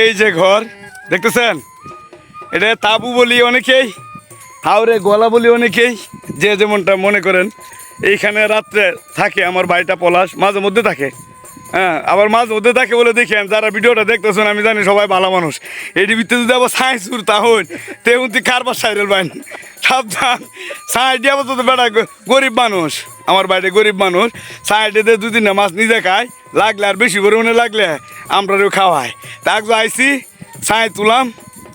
এই যে ঘর, দেখতেছেন? এটা তাবু বলি অনেকেই হাওড়ে গলা বলি অনেকেই, যে যেমনটা মনে করেন। এইখানে রাত্রে থাকে আমার বাড়িটা পলাশ, মাঝে মধ্যে থাকে। হ্যাঁ আবার মাঝে মধ্যে থাকে বলে দেখেন যারা ভিডিওটা দেখতেছেন, আমি জানি সবাই ভালো মানুষ। এটি ভিতরে যদি আবার সায়েন্স উর তাহন তেমন তুই কারবার সাইরেল বাইন? সাবধান। সাইডে আবার তো বেড়া গরিব মানুষ। আমার বাড়িতে গরিব মানুষ। সাইডে তিনটা মাছ নিজে খায়। লাগলে আর বেশি পরিমাণে লাগলে আমরা খাওয়াই। তাক আইসি ছাই তুলাম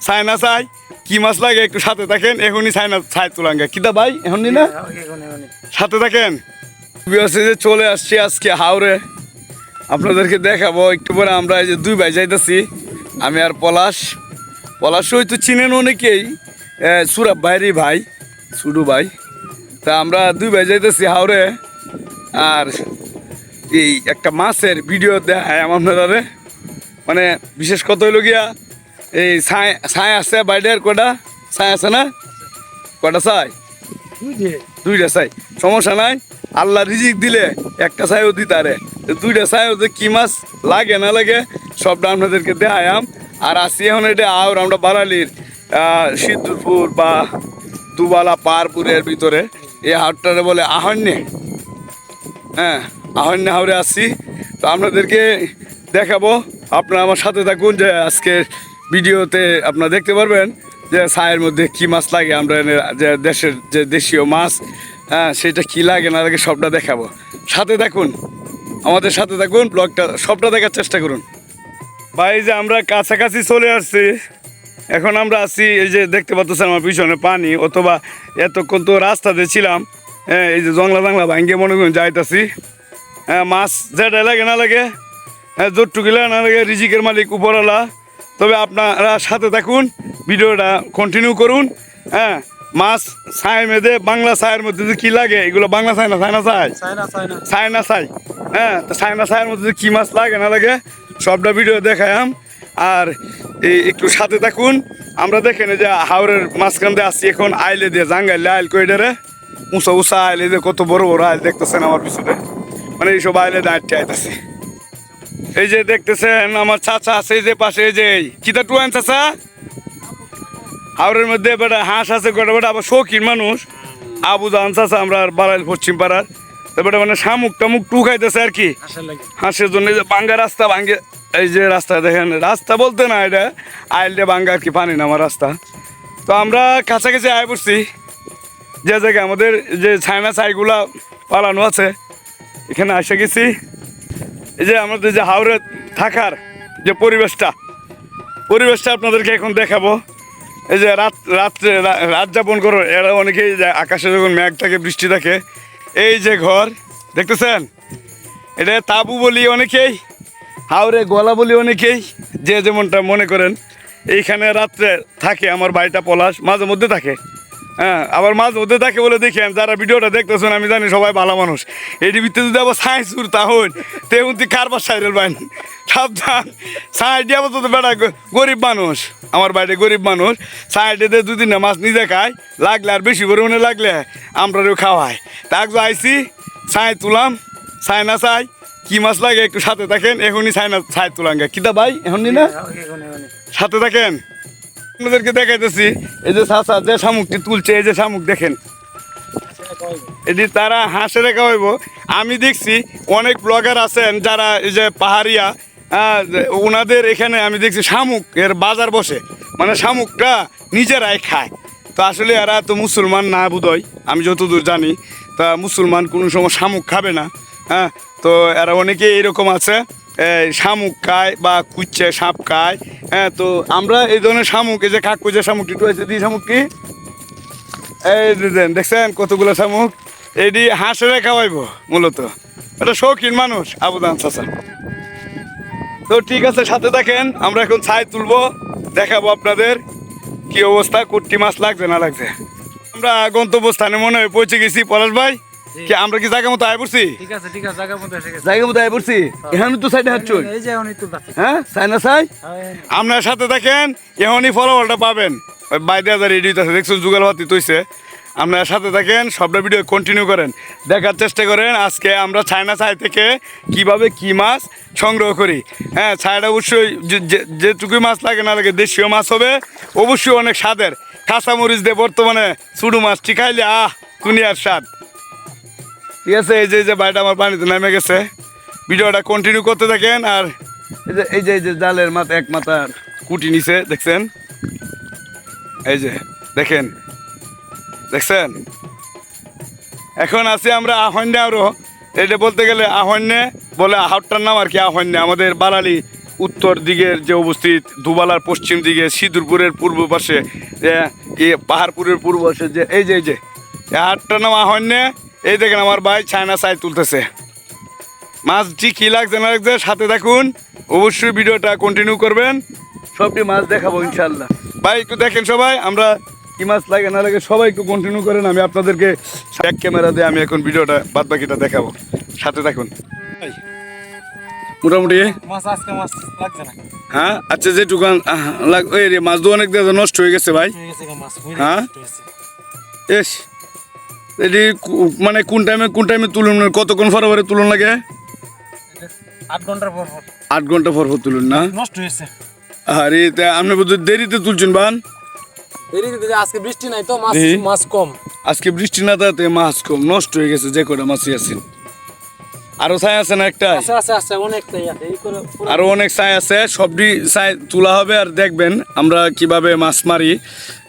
ছাই না চাই কি মাছ লাগে একটু সাথে থাকেন এখনই ছাই না ছাই তুলাম গে কিতা ভাই এখনই না? সাথে থাকেন? যে চলে আসছি আজকে হাওড়ে আপনাদেরকে দেখাবো একটু পরে আমরা এই যে দুই ভাই যাইতেছি। আমি আর পলাশ। পলাশ হয়তো চিনেন অনেকেই সুরাব ভাইরই ভাই সুডু ভাই। তা আমরা দুই ভাই যাইতেছি হাওড়ে আর এই একটা মাছের ভিডিও দেখায় আপনারা মানে বিশেষ কত হইল গিয়া এই ছাই ছাই আছে বাইরের কটা? ছাই আছে না? কটা ছাই? দুইটা। চাই সমস্যা নাই আল্লাহ রিজিক দিলে একটা চাইও দিতারে তো দুইটা চাইও যে কি মাছ লাগে না লাগে সবটা আপনাদেরকে দেখায়াম। আর আসি এখন এটা আওর আমরা বারালির সিদ্ধুরপুর বা দুবালা পারপুরের ভিতরে এই হাটটারে বলে আহন্যে হ্যাঁ। আহন্য হাওড়ে আসছি তো আপনাদেরকে দেখাবো। আপনারা আমার সাথে থাকুন যে আজকের ভিডিওতে আপনারা দেখতে পারবেন যে ছায়ের মধ্যে কি মাছ লাগে। আমরা যে দেশের যে দেশীয় মাছ হ্যাঁ সেটা কি লাগে না লাগে সবটা দেখাবো। সাথে থাকুন। আমাদের সাথে থাকুন, ব্লগটা সবটা দেখার চেষ্টা করুন। ভাই যে আমরা কাছাকাছি চলে আসছি। এখন আমরা আছি, এই যে দেখতে পাচ্ছেন আমার পিছনে পানি, অথবা এতক্ষণ তো রাস্তাতে ছিলাম। হ্যাঁ এই যে জংলা জাংলা ভাঙ্গে মনে করুন যাইতাছি। হ্যাঁ মাছ যেটা লাগে না লাগে হ্যাঁ জোরটুকি লাগে না লাগে রিজিকের মালিক উপরওয়ালা। তবে আপনারা সাথে থাকুন ভিডিওটা কন্টিনিউ করুন। হ্যাঁ মাছ ছাই মেদে বাংলা ছায়ের মধ্যে যে কী লাগে এগুলো বাংলা ছাই না ছাই না ছাই ছাই না ছাই হ্যাঁ তো ছাই না ছাইয়ের মধ্যে যে কী মাছ লাগে না লাগে সবটা ভিডিও দেখায়াম। আর এই একটু সাথে থাকুন। আমরা দেখেন এই যে হাওড়ের মাঝখান দিয়ে আসছি এখন আইলে দিয়ে জাঙ্গাইলে আইল কইডারে। উঁচা উঁচা আইলে যে কত বড় বড় আইল দেখতেছেন আমার পিছনে। মানে এইসব আইলে দাঁড়িয়ে আইতেছে এই যে দেখতেছেন আমার চাচা আছে এই যে পাশে এই যে কিতা টুয়ান চাচা? হাওড়ের মধ্যে বেটা হাঁস আছে গোটা বেটা আবার শৌখিন মানুষ। আবু জান চাচা আমরা আর বাড়াইল পশ্চিম পাড়ার। তো বেটা মানে শামুক টামুক টু খাইতেছে আর কি। হাঁসের জন্য এই যে বাঙ্গা রাস্তা ভাঙ্গে এই যে রাস্তা দেখেন রাস্তা বলতে না এটা আইলটা বাঙ্গা আর কি পানি না আমার রাস্তা। তো আমরা কাছাকাছি আয় পড়ছি। যে জায়গায় আমাদের যে ছাইনা ছাইগুলা পালানো আছে এখানে এসে গেছি। এই যে আমাদের যে হাওড়ে থাকার যে পরিবেশটা পরিবেশটা আপনাদেরকে এখন দেখাবো। এই যে রাত, রাত্রে রাত যাপন করো, এরা অনেকেই যে আকাশে যখন মেঘ থাকে, বৃষ্টি থাকে, এই যে ঘর, দেখতেছেন? এটা তাবু বলি অনেকেই হাওড়ে গলা বলি অনেকেই, যে যেমনটা মনে করেন। এইখানে রাত্রে থাকে আমার বাড়িটা পলাশ, মাঝে মধ্যে থাকে। হ্যাঁ আবার মাছ মধ্যে থাকে বলে দেখেন যারা ভিডিওটা দেখতেছেন আমি জানি সবাই ভালো মানুষ। এটির ভিতরে যদি আবার সায়েন্স উর তাহন তেমন তুই কারবার সাইডের বাইন সাবধান। সাইডে আবার তো বেড়া গরিব মানুষ। আমার বাড়িতে গরিব মানুষ। সাইডে দুই তিনটা মাছ নিজে খায়। লাগলে আর বেশি পরিমাণে লাগলে আমরা খাওয়াই তাক আইসি ছাই তুলাম। ছাই না চাই কি মাছ লাগে একটু সাথে থাকেন। এখনই ছাই না ছাই তুলাম গে কিতা ভাই? এখনই না? সাথে থাকেন? আপনাদেরকে দেখাইতেছি। এই যে চাচা যে শামুকটি তুলছে, এই যে শামুক দেখেন। এটি তারা হাঁসে রেখা হইব। আমি দেখছি অনেক ব্লগার আছেন যারা এই যে পাহাড়িয়া ওনাদের এখানে আমি দেখছি শামুক এর বাজার বসে। মানে শামুকটা নিজেরাই খায়। তো আসলে এরা তো মুসলমান না বোধহয়, আমি যতদূর জানি। তা মুসলমান কোনো সময় শামুক খাবে না। হ্যাঁ তো এরা অনেকে এরকম আছে। শামুক খায় বা কুচ্ছে সাপ খায় হ্যাঁ তো আমরা এই ধরনের শামুক, এই যে কাকু যে শামুকটি টুয়েছে দিই শামুক কি? এই দেখছেন কতগুলো শামুক? এটি হাঁসেরে খাওয়াইব, মূলত। এটা শৌখিন মানুষ, আবুদান চাচা। তো ঠিক আছে, সাথে থাকেন আমরা এখন ছাই তুলবো, দেখাবো আপনাদের কি অবস্থা, কুট্টি মাছ লাগছে না লাগছে। আমরা গন্তব্যস্থানে মনে হয় পৌঁছে গেছি, পলাশ ভাই। কি আমরা কি জায়গা মতো আয় পড়ছি? ঠিক আছে ঠিক আছে জায়গা মতো এসে গেছে। জায়গা মতো আয় পড়ছি? এখানে তো সাইডে এই যে অনেক তুলতাছি হ্যাঁ? সাই? না সাই। আপনার সাথে থাকেন এখনই ফলাফলটা পাবেন। ওই বাইরে হাজার রেডি আছে দেখছেন তৈছে আপনারা সাথে থাকেন সবটা ভিডিও কন্টিনিউ করেন। দেখার চেষ্টা করেন আজকে আমরা চায়না ছাই থেকে কীভাবে কি মাছ সংগ্রহ করি। হ্যাঁ ছাইটা অবশ্যই যেটুকুই মাছ লাগে না লাগে দেশীয় মাছ হবে। অবশ্যই অনেক স্বাদের। কাঁচামরিচ দিয়ে বর্তমানে চুডু মাছটি খাইলে আহ দুনিয়ার স্বাদ। ঠিক আছে, এই যে এই যে বাড়িটা আমার পানিতে নেমে গেছে। ভিডিওটা কন্টিনিউ করতে থাকেন, আর এই যে এই যে এই যে জালের মাথা, এক মাথার কুটি নিছে দেখছেন? এই যে, দেখেন? দেখছেন? এখন আছি আমরা আহন্যে আরও এটা বলতে গেলে আহন্যে বলে আহটটার নাম আর কি আহন্য আমাদের বারালি উত্তর দিকের যে অবস্থিত, দুবালার পশ্চিম দিকে, সিঁদুরপুরের পূর্ব পাশে পাহাড়পুরের পূর্ব পাশে যে, এই যে এই যে, এই হাটটার নাম আহন্যে এই দেখেন আমার ভাই চায়না চাই তুলতেছে। মাছটি কী লাগছে না লাগছে সাথে থাকুন অবশ্যই ভিডিওটা কন্টিনিউ করবেন। সবটি মাছ দেখাবো ইনশাল্লাহ ভাই একটু দেখেন সবাই আমরা কি মাছ লাগে না লাগে সবাই একটু কন্টিনিউ করেন আমি আপনাদেরকে ব্যাক ক্যামেরা দিয়ে আমি এখন ভিডিওটা বাদ বাকিটা দেখাবো। সাথে থাকুন ভাই, মোটামুটি? মাছ আজকে মাছ লাগছে না। হ্যাঁ আচ্ছা ওই রে মাছ দু অনেক নষ্ট হয়ে গেছে ভাই। হয়ে গেছে গো মাছ হ্যাঁ? এস এটি মানে কোন টাইমে কোন টাইমে তুলুন? কতক্ষণ পরে পরে তুলুন লাগে? আট ঘণ্টা পর পর। আট ঘণ্টা পর পর তুলুন না? নষ্ট হয়েছে। আরে তা আপনি বোধ দেরিতে তুলছেন বান? দেরিতে আজকে বৃষ্টি নাই তো মাছ মাছ কম। আজকে বৃষ্টি না তাতে মাছ কম নষ্ট হয়ে গেছে যে কটা মাছই আছে। আরও ছাই আছে না একটা আরও অনেক ছাই আছে সবটি ছাই তোলা হবে আর দেখবেন আমরা কীভাবে মাছ মারি।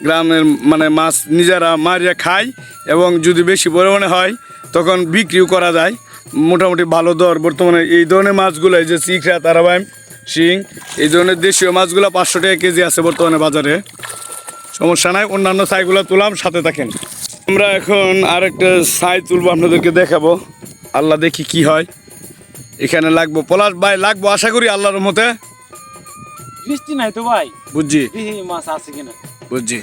গ্রামের মানে মাছ নিজেরা মারিয়া খাই এবং যদি বেশি পরিমাণে হয় তখন বিক্রিও করা যায়। মোটামুটি ভালো দর। বর্তমানে এই ধরনের মাছগুলো এই যে চিকড়া তারাবাইম শিং এই ধরনের দেশীয় মাছগুলো পাঁচশো টাকা কেজি আছে বর্তমানে বাজারে। সমস্যা নাই অন্যান্য ছাইগুলো তুলাম সাথে থাকেন। আমরা এখন আরেকটা ছাই তুলবো আপনাদেরকে দেখাবো। আল্লাহ দেখি কি হয়। এখানে লাগবো পলাশ ভাই লাগবো আশা করি আল্লাহর মতে বৃষ্টি নাই তো ভাই? বুঝছি। মাছ আছে কিনা? বুঝছি।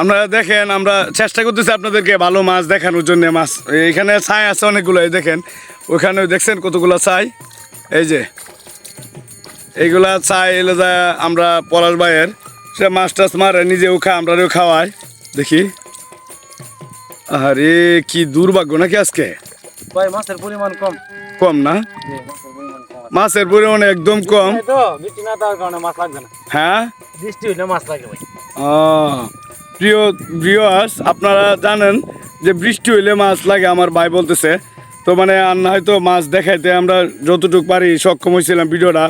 আপনারা দেখেন আমরা চেষ্টা করতেছি আপনাদেরকে ভালো মাছ দেখানোর জন্য মাছ। এখানে ছাই আছে অনেকগুলো এই দেখেন। ওইখানে দেখছেন কতগুলো ছাই? এই যে। এইগুলা ছাই এলে যা আমরা পলাশ ভাইয়ের সে মাছ টাছ মারে নিজেও খা আমরাও খাওয়াই দেখি। আরে কি দুর্ভাগ্য নাকি আজকে? ভাই মাছের পরিমাণ কম। কম না? মাছের পরিমাণ একদম কম। তো বৃষ্টি না থাকার কারণে মাছ লাগবে না। হ্যাঁ? বৃষ্টি হইলে মাছ লাগে ভাই। আহ, প্রিয় ভিউয়ার্স আপনারা জানেন যে বৃষ্টি হইলে মাছ লাগে আমার ভাই বলতেছে। তো মানে আর হয়তো মাছ দেখাইতে আমরা যতটুকু পারি সক্ষম হয়েছিলাম ভিডিওটা।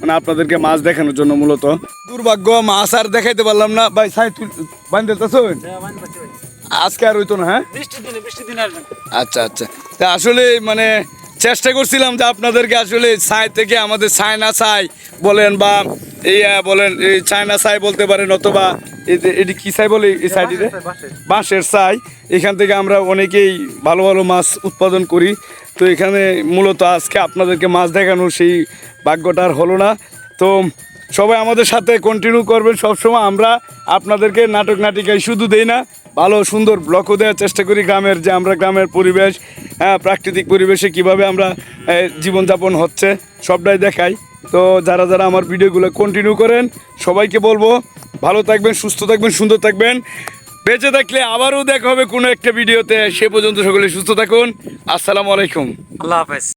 মানে আপনাদেরকে মাছ দেখানোর জন্য মূলত। দুর্ভাগ্য মাছ আর দেখাইতে পারলাম না। ভাই সাই তুই আজকে আর হইতো না হ্যাঁ? আচ্ছা আচ্ছা। তা আসলে মানে চেষ্টা করছিলাম যে আপনাদেরকে আসলে ছাই থেকে আমাদের চায়না ছাই বলেন বা এই বলেন এই চায়না ছাই বলতে পারেন অথবা এটি কি ছাই বলে এই সাইডে বাঁশের ছাই এখান থেকে আমরা অনেকেই ভালো ভালো মাছ উৎপাদন করি। তো এখানে মূলত আজকে আপনাদেরকে মাছ দেখানোর সেই ভাগ্যটা আর হলো না। তো সবাই আমাদের সাথে কন্টিনিউ করবেন। সবসময় আমরা আপনাদেরকে নাটক নাটিকায় শুধু দেই না। ভালো, সুন্দর ব্লকও দেওয়ার চেষ্টা করি গ্রামের যে আমরা গ্রামের পরিবেশ হ্যাঁ প্রাকৃতিক পরিবেশে কীভাবে আমরা জীবনযাপন হচ্ছে, সবটাই দেখাই। তো যারা যারা আমার ভিডিওগুলো কন্টিনিউ করেন, সবাইকে বলব, ভালো থাকবেন, সুস্থ থাকবেন, সুন্দর থাকবেন। বেঁচে থাকলে আবারও দেখা হবে কোনো একটা ভিডিওতে। সে পর্যন্ত সকলে সুস্থ থাকুন। আসসালামু আলাইকুম। আল্লাহ হাফেজ।